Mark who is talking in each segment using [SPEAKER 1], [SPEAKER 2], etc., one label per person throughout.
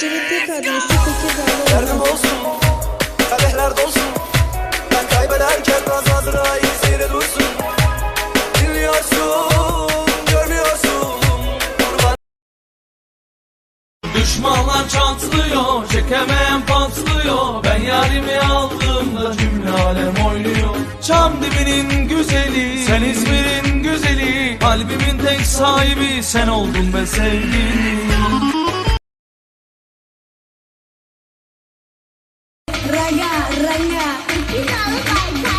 [SPEAKER 1] Tek adresi Tekirdağ'da Derdim olsun,
[SPEAKER 2] kadehler dolsun. Ben kaybederken Azazra'yı seyre dursun. Dinliyorsun, görmüyorsun. Kurban Düşmanlar çatlıyor, çekemem patlıyor. Ben yarimi aldığımda cümle alem oynuyor. Çam dibinin güzeli, sen İzmir'in güzeli. Kalbimin tek sahibi sen oldun be sevgilim
[SPEAKER 1] 真，你去哪个摆？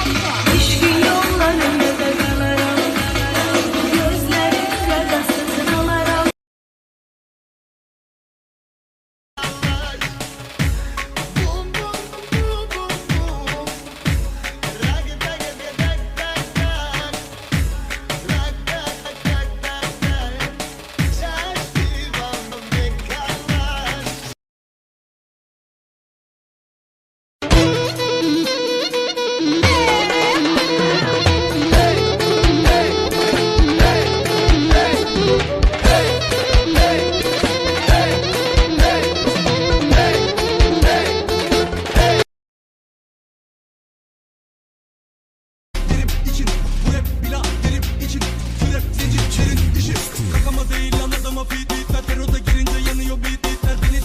[SPEAKER 3] Adama feed itler girince yanıyor beat itler Beni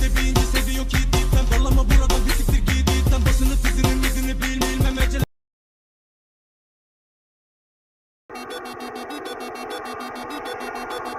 [SPEAKER 3] seviyor ki itler buradan bir siktir git itler midini bil bilmem Thank you.